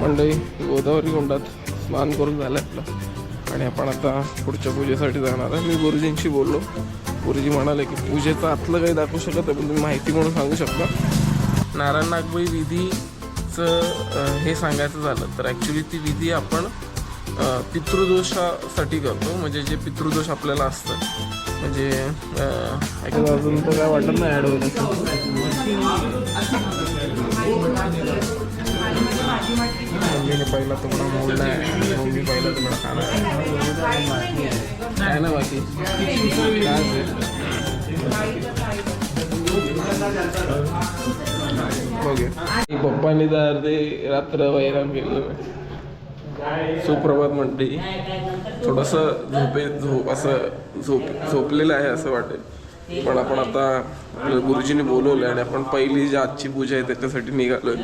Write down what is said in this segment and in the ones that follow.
मंडई गोदावरी कुंडात स्नान करून झालं आपलं. आणि आपण आता पुढच्या पूजेसाठी जाणार आहे. मी गुरुजींशी बोललो. गुरुजी म्हणाले की पूजेचं आतलं काही दाखवू शकत आहे पण तुम्ही माहिती म्हणून सांगू शकता. नारायण नागबाई विधीचं हे सांगायचं झालं तर ॲक्च्युली ती विधी आपण पितृदोषासाठी करतो. म्हणजे जे पितृदोष आपल्याला असतं म्हणजे अजून तर काय वाटत नाही ॲड होईल मम्मीने पहिला तुकडा मोडला आहे. मम्मी पहिला तुकडा खाणार आहे. ना बाकी? बघूया. पप्पांनी तर ते रात्र वैराम केलं. सुप्रभात म्हणते थोडंसं झोपे झोप असं झोप झोपलेलं आहे असं वाटेल. पण आपण आता गुरुजीने बोलवलं आणि आपण पहिली जी आजची पूजा आहे त्याच्यासाठी निघालोय.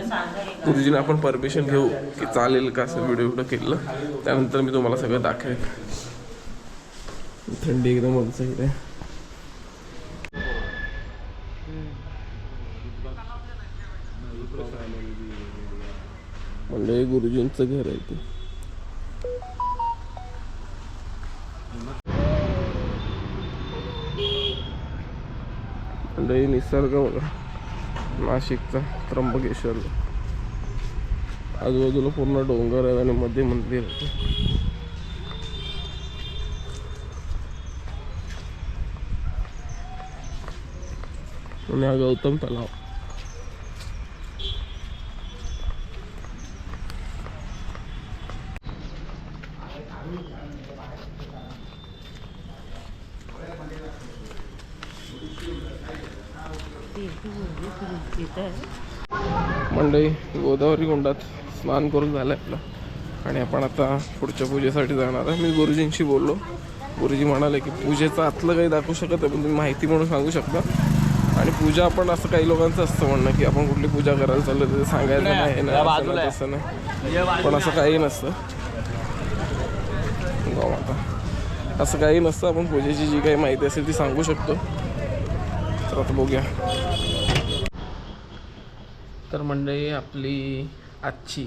गुरुजीने आपण परमिशन घेऊ की चालेल का असं व्हिडिओ व्हिडिओ केलं त्यानंतर मी तुम्हाला सगळं दाखवेन. थंडी एकदम आहे. इथे म्हणजे गुरुजींचं घर आहे ते. लय निसर्ग बघा. नाशिकचा त्र्यंबकेश्वर. आजूबाजूला पूर्ण डोंगर आहे आणि मध्ये मंदिर आहे आणि हा गौतम तलाव. मंडई गोदावरी कुंडात स्नान करून झालं आपलं. आणि आपण आता पुढच्या पूजेसाठी जाणार आहे. मी गुरुजींशी बोललो. गुरुजी म्हणाले की पूजेचं आतलं काही दाखवू शकत नाही पण तुम्ही माहिती म्हणून सांगू शकता. आणि पूजा आपण असं काही लोकांचं असतं म्हणणं की आपण कुठली पूजा करायला चाललो ते सांगायचं नाही ना असं नाही, नाही. पण असं काही नसतं. माता असं काही नसतं. आपण पूजेची जी काही माहिती असेल ती सांगू शकतो. तर आता बघूया. तर म्हणजे आपली आजची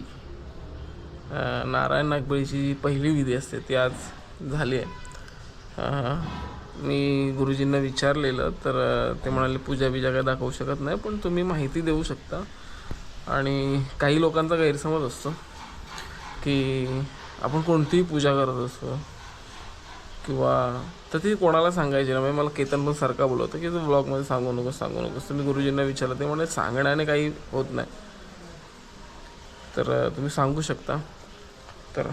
नारायण नागबळीची जी पहिली विधी असते ती आज झाली आहे. मी गुरुजींना विचारलेलं तर ते म्हणाले पूजा बिजा काय दाखवू शकत नाही पण तुम्ही माहिती देऊ शकता. आणि काही लोकांचा गैरसमज असतो की आपण कोणतीही पूजा करत असतो किंवा तर ती कोणाला सांगायची ना म्हणजे मला केतन पण सारखा बोलवतं की तू ब्लॉगमध्ये सांगू नकोस सांगू नकोस. तर मी गुरुजींना विचारलं ते म्हणजे सांगण्याने काही होत नाही. तर तुम्ही सांगू शकता. तर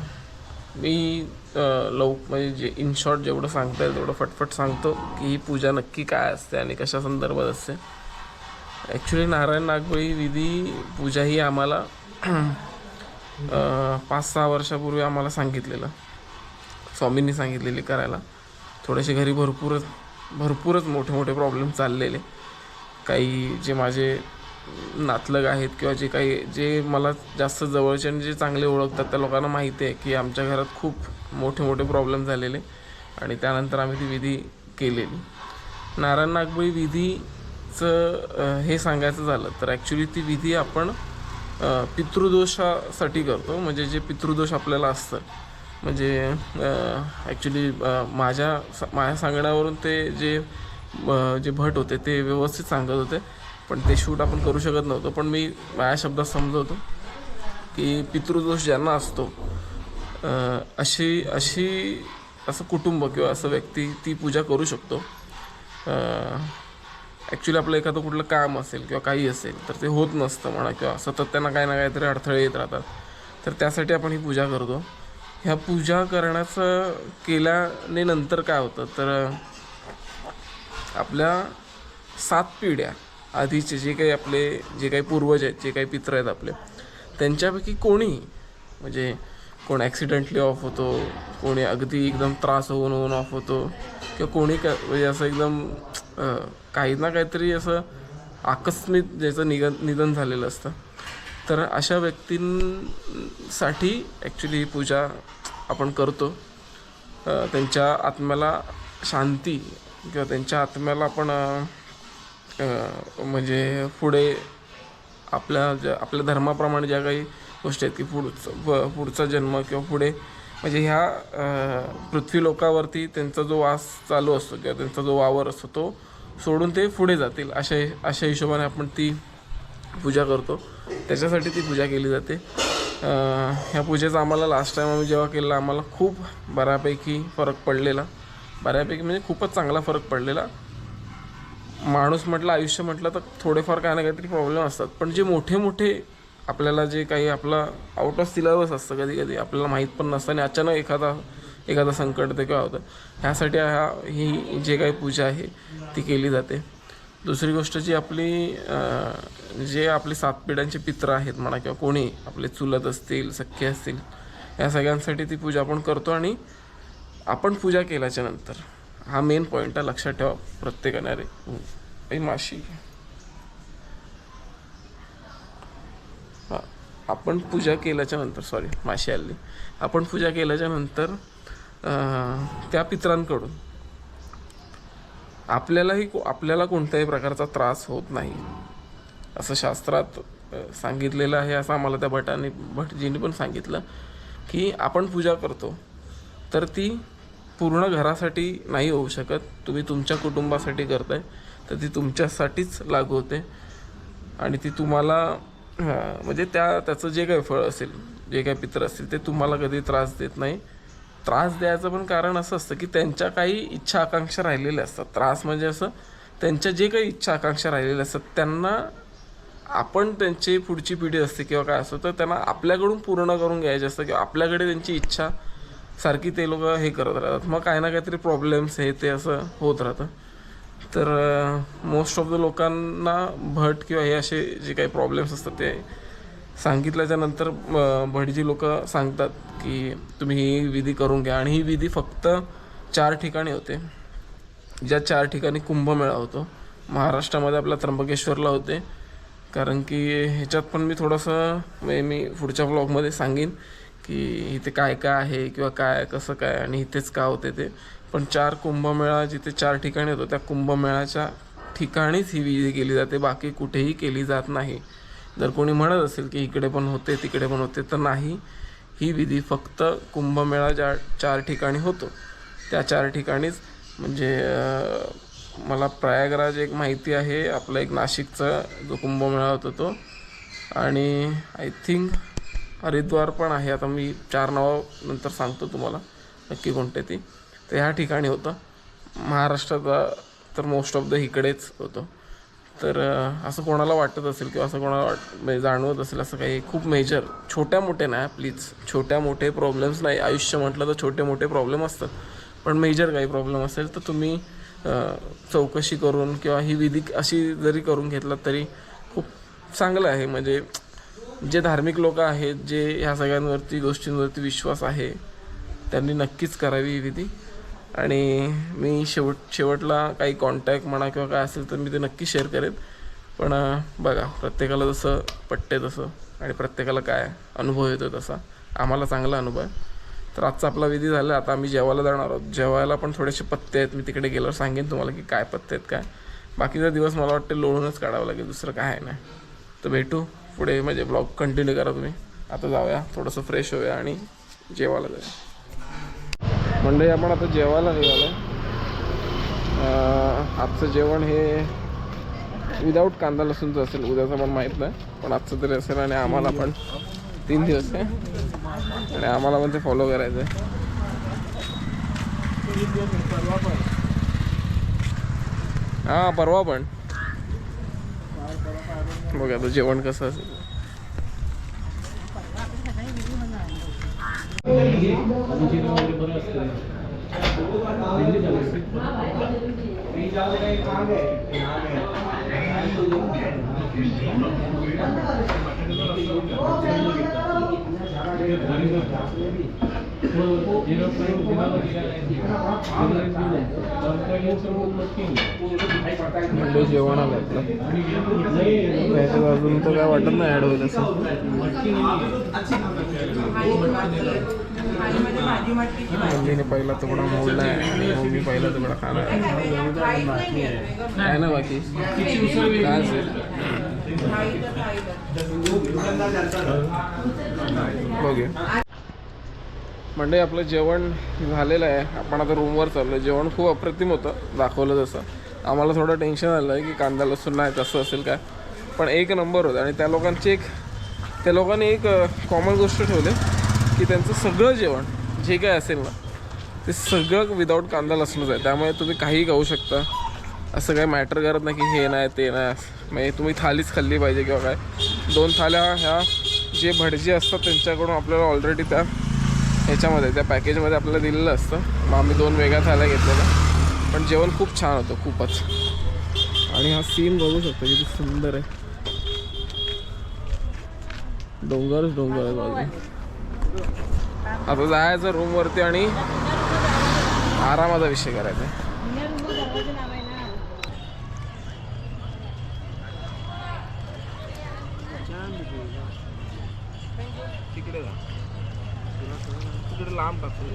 मी लव म्हणजे जे इन शॉर्ट जेवढं सांगता येईल तेवढं फटफट सांगतो की ही पूजा नक्की काय असते आणि कशा संदर्भात असते. ॲक्च्युली नारायण नागबळी विधी पूजा ही आम्हाला पाच सहा वर्षापूर्वी आम्हाला सांगितलेलं. स्वामींनी सांगितलेली करायला. थोडेसे घरी भरपूरच भरपूरच मोठे मोठे प्रॉब्लेम चाललेले. काही जे माझे नातलग आहेत किंवा जे काही जे मला जास्त जवळचे आणि जे चांगले ओळखतात त्या लोकांना माहिती आहे की आमच्या घरात खूप मोठे मोठे प्रॉब्लेम झालेले आणि त्यानंतर आम्ही ती विधी केलेली. नारायण नागबळी विधीचं हे सांगायचं झालं तर ॲक्च्युली ती विधी आपण पितृदोषासाठी करतो. म्हणजे जे पितृदोष आपल्याला असतं म्हणजे ॲक्च्युली माझ्या स- माझ्या सांगण्यावरून ते जे जे भट होते ते व्यवस्थित सांगत होते. पण ते शूट आपण करू शकत नव्हतो. पण मी माझ्या शब्दात समजवतो की पितृदोष ज्यांना असतो अशी अशी असं कुटुंब किंवा असं व्यक्ती ती पूजा करू शकतो. ॲक्च्युली आपलं एखादं कुठलं काम असेल किंवा काही असेल तर ते होत नसतं म्हणा किंवा सतत त्यांना काही ना काहीतरी अडथळे येत राहतात. तर त्यासाठी आपण ही पूजा करतो. ह्या पूजा करण्याचं केल्याने नंतर काय होतं? तर आपल्या सात पिढ्या आधीचे जे काही आपले जे काही पूर्वज आहेत जे काही पित्र आहेत आपले त्यांच्यापैकी कोणी म्हणजे कोण ॲक्सिडेंटली ऑफ होतो कोणी अगदी एकदम त्रास होऊन होऊन ऑफ होतो किंवा कोणी का म्हणजे असं एकदम काही ना काहीतरी असं आकस्मिक ज्याचं निग निधन झालेलं असतं. तर अशा व्यक्तींसाठी ॲक्च्युली ही पूजा आपण करतो. त्यांच्या आत्म्याला शांती किंवा त्यांच्या आत्म्याला आपण म्हणजे पुढे आपल्या ज्या आपल्या धर्माप्रमाणे ज्या काही गोष्टी आहेत की पुढचं प- पुढचा जन्म किंवा पुढे म्हणजे ह्या पृथ्वी लोकावरती त्यांचा जो वास चालू असतो किंवा त्यांचा जो वावर असतो तो सोडून ते पुढे जातील अशा अशा हिशोबाने आपण ती पूजा करतो. त्याच्यासाठी ती पूजा केली जाते. ह्या पूजेचा आम्हाला लास्ट टाईम आम्ही जेव्हा केलेला आम्हाला खूप बऱ्यापैकी फरक पडलेला. बऱ्यापैकी म्हणजे खूपच चांगला फरक पडलेला. माणूस म्हटलं आयुष्य म्हटलं तर थोडेफार काही ना काहीतरी प्रॉब्लेम असतात. पण जे मोठे मोठे आपल्याला जे काही आपला आउट ऑफ सिलेबस असतं कधी कधी आपल्याला माहीत पण नसतं आणि अचानक एखादा एखादा संकट ते किंवा होतं. ह्यासाठी ह्या ही जे काही पूजा आहे ती केली जाते. दुसरी गोष्ट जी आपली जे आपले सात पिढ्यांचे पित्र आहेत म्हणा किंवा कोणी आपले चुलत असतील सख्खे असतील या सगळ्यांसाठी ती पूजा आपण करतो आणि आपण पूजा केल्याच्यानंतर. हा मेन पॉईंट आहे लक्षात ठेवा प्रत्येकाने. अरे माशी. आपण पूजा केल्याच्यानंतर सॉरी माशी आली. आपण पूजा केल्याच्यानंतर त्या पित्रांकडून आपल्यालाही को- आपल्याला कोणत्याही प्रकारचा त्रास होत नाही. असं शास्त्रात सांगितलेलं आहे असं आम्हाला त्या भटाने भटजींनी पण सांगितलं की आपण पूजा करतो तर ती पूर्ण घरासाठी नाही होऊ शकत. तुम्ही तुमच्या कुटुंबासाठी करताय तर ती तुमच्यासाठीच लागू होते. आणि ती तुम्हाला म्हणजे त्या त्याचं जे काही फळ असेल जे काही पित्र असतील ते तुम्हाला कधी त्रास देत नाही. त्रास द्यायचं पण कारण असं असतं की त्यांच्या काही इच्छा आकांक्षा राहिलेल्या असतात. त्रास म्हणजे असं त्यांच्या जे काही इच्छा आकांक्षा राहिलेल्या असतात त्यांना आपण त्यांची पुढची पिढी असते किंवा काय असतं तर त्यांना आपल्याकडून पूर्ण करून घ्यायचे असतं किंवा आपल्याकडे त्यांची इच्छा सारखी ते लोक हे करत राहतात. मग काही ना काहीतरी प्रॉब्लेम्स हे ते असं होत राहतं. तर मोस्ट ऑफ द लोकांना भट किंवा हे असे जे काही प्रॉब्लेम्स असतात ते सांगितल्याच्या नंतर भटजी लोक सांगतात की तुम्ही ही विधी करून घ्या. आणि ही विधी फक्त चार ठिकाणी होते. ज्या चार ठिकाणी कुंभमेळा होतो. महाराष्ट्रामध्ये आपल्या त्र्यंबकेश्वरला होते. कारण की ह्याच्यात पण मी थोडंसं म्हणजे मी पुढच्या ब्लॉगमध्ये सांगेन की इथे काय काय आहे किंवा काय कसं काय आणि इथेच का होते ते. पण चार कुंभमेळा जिथे चार ठिकाणी होतो त्या कुंभमेळाच्या ठिकाणीच ही विधी केली जाते. बाकी कुठेही केली जात नाही. जर कोणी म्हणत असेल की इकडे पण होते तिकडे पण होते तर नाही. ही विधी फक्त कुंभमेळा ज्या चार ठिकाणी होतो. त्या चार ठिकाणीच म्हणजे मला प्रयागराज एक माहिती आहे. आपला एक नाशिकचा जो कुंभमेळा होतो तो. आणि आय थिंक हरिद्वार पण आहे. आता मी चार नावं नंतर सांगतो तुम्हाला. नक्की कोणते ती. तर ह्या ठिकाणी होतं. महाराष्ट्राचा तर मोस्ट ऑफ द इकडेच होतं. तर असं कोणाला वाटत असेल किंवा असं कोणाला वाट म्हणजे जाणवत असेल असं काही खूप मेजर छोट्या मोठे नाही प्लीज छोट्या मोठे प्रॉब्लेम्स नाही. आयुष्य म्हटलं तर छोटे मोठे प्रॉब्लेम असतात. पण मेजर काही प्रॉब्लेम असेल तर तुम्ही चौकशी करून किंवा ही विधी अशी जरी करून घेतलात तरी खूप चांगलं आहे. म्हणजे जे धार्मिक लोक आहेत जे ह्या सगळ्यांवरती गोष्टींवरती विश्वास आहे त्यांनी नक्कीच करावी ही विधी. आणि मी शेवट शेवटला काही कॉन्टॅक्ट म्हणा किंवा काय असेल तर मी ते नक्की शेअर करेन. पण बघा प्रत्येकाला जसं पटते तसं आणि प्रत्येकाला काय अनुभव येतो तसा. आम्हाला चांगला अनुभव आहे. तर आजचा आपला विधी झाला. आता आम्ही जेवायला जाणार आहोत. जेवायला पण थोडेसे पत्ते आहेत. मी तिकडे गेल्यावर सांगेन तुम्हाला की काय पत्ते आहेत काय. बाकीचा दिवस मला वाटते लोळूनच काढावं लागेल. दुसरं काय आहे नाही. तर भेटू पुढे. म्हणजे ब्लॉग कंटिन्यू करा तुम्ही. आता जाऊया. थोडंसं फ्रेश होऊया आणि जेवायला जाऊया. मंडळी आपण आता जेवायला निघालो. आजचं जेवण हे विदाऊट कांदा लसूणचं असेल उद्याचं पण माहीत नाही. पण आजचं तरी असेल आणि आम्हाला पण तीन दिवस आहे. आणि आम्हाला पण ते फॉलो करायचं आहे. हां परवा पण. बघा आता जेवण कसं असेल. म्हणजे जेवण आलं आपलं त्याच्यात अजून तर काय वाटत नाही ॲड होईल असं. मम्मीने पहिला तुकडा मोडला आणि मम्मी पहिला तुकडा खाणार आहे. ना बाकी? काय असेल? बघूया. म्हणजे आपलं जेवण झालेलं आहे. आपण आता रूमवर चाललो जेवण खूप अप्रतिम होतं दाखवलं तसं. आम्हाला थोडं टेन्शन आलं आहे की कांदा लसूण नाही तसं असेल काय? पण एक नंबर होता आणि त्या लोकांची एक त्या लोकांनी एक कॉमन गोष्ट ठेवली. की त्यांचं सगळं जेवण जे काय असेल ना ते सगळं विदाऊट कांदा लसूणच आहे. त्यामुळे तुम्ही काहीही खाऊ शकता. असं काही मॅटर करत नाही की हे नाही ते नाही. म्हणजे तुम्ही थालीच खाल्ली पाहिजे किंवा काय. दोन थाल्या ह्या जे भटजी असतात त्यांच्याकडून आपल्याला ऑलरेडी त्या ह्याच्यामध्ये त्या पॅकेजमध्ये आपल्याला दिलेलं असतं. मग आम्ही दोन वेगळ्या थाल्या घेतलेल्या. पण जेवण खूप छान होतं खूपच. आणि हा सीन बघू शकता किती सुंदर आहे. डोंगरच डोंगर आहे बाजू आता जायचं रूमवरती आणि आरामाचा विषय करायचा. तिकडे तिकडे लांब टाकतो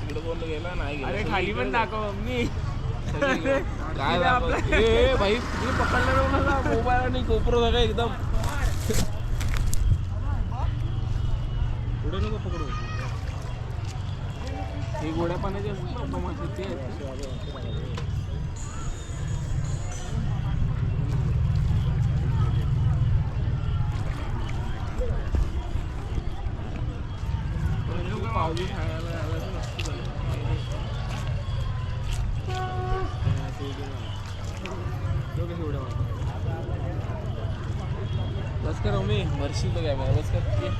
तिकडे कोण गेला? नाही अरे खाली पण मी काय दाखव- ए, ए, भाई तुम्ही पकडलं मला. मोबाईल आणि गोप्रो सगळं एकदम. पुढे नको हे गोड्या पाण्याचे असतात ना, टोमाचे, ते आहेत. पावली खायला बस कर मी भरशील तो कॅमेरा बस कर ये.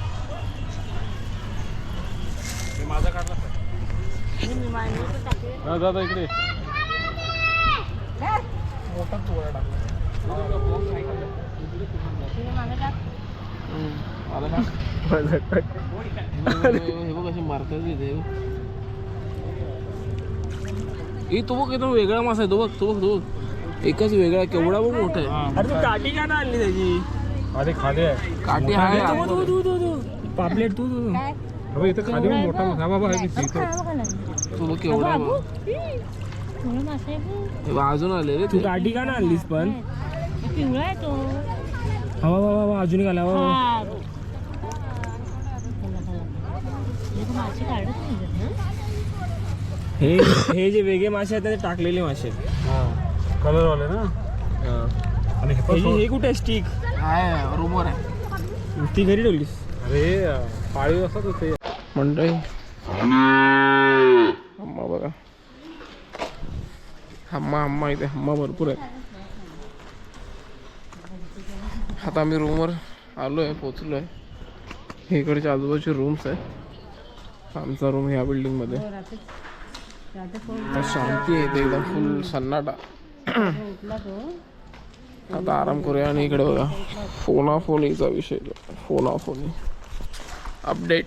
हे माझा काढला हा दादा इकडे. मोठा तुकडा टाकला. माझा टाक हे बघ असे मारतात इथे तो. बघ एकदम वेगळा मासा आहे तो बघ तो बघ तो एकच वेगळा केवढा बघ मोठा आहे. अरे तू काठी का आणली त्याची? अरे खाली आहे. काठी आहे. पापलेट तू तू. अबे इथं खाली पण मोठा हा बाबा आहे केवढा आहे बघ. हे बघ, अजून आले रे तू ते. काठी का ना आणलीस पण पिवळा आहे तो हवा हवा हवा अजून हवा, हवा. हा. हे तर मासे काढत नाही आहेत ना? हे हे जे वेगळे मासे आहेत ते टाकलेले मासे कलर वाले ना आणि हे पण कुठे स्टिक आहे रूमवर आहे ती घरी ठेवलीस अरे पाळीव असतात ते मंडळी हम्मा बघा. हम्मा हम्मा इथे हम्मा भरपूर आहे आता आम्ही रूमवर आलो आहे पोचलो आहे हे आजूबाजूचे रूम्स आहे आमचा रूम ह्या बिल्डिंगमध्ये शांती आहे इथे एकदम फुल सन्नाटा. आता आराम करूया आणि इकडे बघा. फोना फोनीचा विषय फोना फोनी अपडेट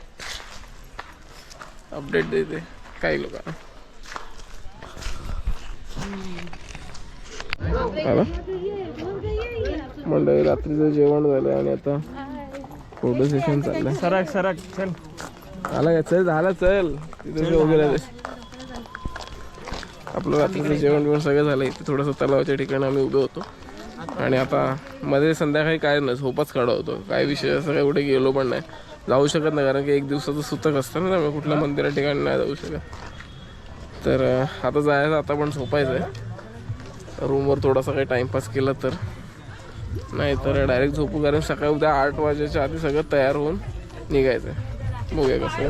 अपडेट देते. काही लोकांना आला? मंडळी रात्रीचं जेवण झालं आणि आता फोटो सेशन चाललंय. सरक सरक चल. आला काय चल झाला चल. तिथे वगैरे आपलं रात्रीचं जेवण बिवण सगळं झालं इथे थोडंसं तलावाच्या ठिकाणी आम्ही उभे होतो. आणि आता मध्ये संध्याकाळी काय नाही झोपच काढा होतो. काय विषय? असं काय कुठे गेलो पण नाही. जाऊ शकत नाही कारण की एक दिवसाचं सुतक असतं ना त्यामुळे कुठल्या मंदिरा ठिकाणी नाही जाऊ शकत. तर आता जायचं आता पण झोपायचं आहे रूमवर थोडासा काही टाईमपास केला तर. नाही तर डायरेक्ट झोपू कारण सकाळी उद्या आठ वाजेच्या आधी सगळं तयार होऊन निघायचं आहे बघूया कसं